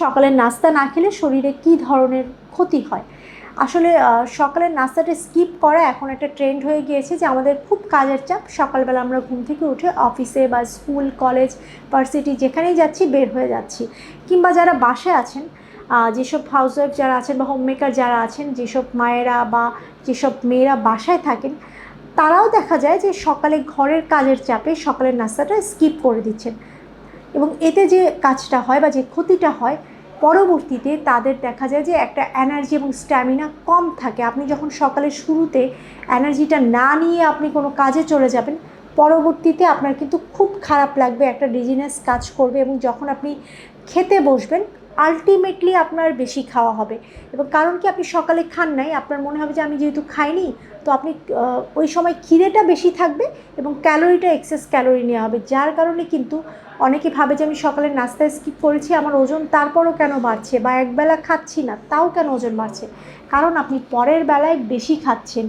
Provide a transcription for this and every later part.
সকালের নাস্তা না খেলে শরীরে কী ধরনের ক্ষতি হয়? আসলে সকালের নাস্তাটা স্কিপ করা এখন একটা ট্রেন্ড হয়ে গিয়েছে যে আমাদের খুব কাজের চাপ। সকালবেলা আমরা ঘুম থেকে উঠে অফিসে বা স্কুল কলেজ ভার্সিটি যেখানেই যাচ্ছি বের হয়ে যাচ্ছি। কিংবা যারা বাসায় আছেন যেসব হাউসওয়াইফ যারা আছেন বা হোমমেকার যারা আছেন, যেসব মায়েরা বা যেসব মেয়েরা বাসায় থাকেন, তারাও দেখা যায় যে সকালে ঘরের কাজের চাপে সকালের নাস্তাটা স্কিপ করে দিচ্ছেন। এবং এতে যে কাজটা হয় বা যে ক্ষতিটা হয়, পরবর্তীতে তাদের দেখা যায় যে একটা এনার্জি এবং স্ট্যামিনা কম থাকে। আপনি যখন সকালের শুরুতে এনার্জিটা না নিয়ে আপনি কোনো কাজে চলে যাবেন, পরবর্তীতে আপনার কিন্তু খুব খারাপ লাগবে, একটা ডিজিনেস কাজ করবে এবং যখন আপনি খেতে বসবেন আলটিমেটলি আপনার বেশি খাওয়া হবে। এবং কারণ কি, আপনি সকালে খান নাই, আপনার মনে হবে যে আমি যেহেতু খাইনি, তো আপনি ওই সময় খিদেটা বেশি থাকবে এবং ক্যালোরিটা এক্সেস ক্যালোরি নেওয়া হবে। যার কারণে কিন্তু অনেকে ভাবে যে আমি সকালের নাস্তায় স্কিপ করেছি, আমার ওজন তারপরও কেন বাড়ছে বা একবেলা খাচ্ছি না, তাও কেন ওজন বাড়ছে? কারণ আপনি পরের বেলায় বেশি খাচ্ছেন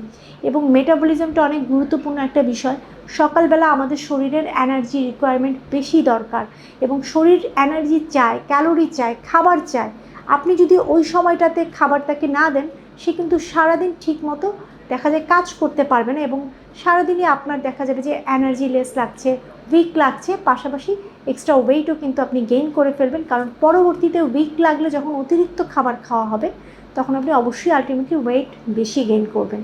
এবং মেটাবলিজমটা অনেক গুরুত্বপূর্ণ একটা বিষয়। সকালবেলা আমাদের শরীরের এনার্জি রিকোয়ারমেন্ট বেশি দরকার এবং শরীর এনার্জি চায় ক্যালোরি চায়, খাবার চায়। আপনি যদি ওই সময়টাতে খাবারটাকে না দেন সে কিন্তু সারাদিন ঠিক মতো দেখা যায় কাজ করতে পারবে না এবং সারাদিনই আপনার দেখা যাবে যে এনার্জি লেস লাগছে উইক লাগছে, পাশাপাশি এক্সট্রা ওয়েটও কিন্তু আপনি গেইন করে ফেলবেন। কারণ পরবর্তীতে উইক লাগলে যখন অতিরিক্ত খাবার খাওয়া হবে, তখন আপনি অবশ্যই আলটিমেটলি ওয়েট বেশি গেইন করবেন।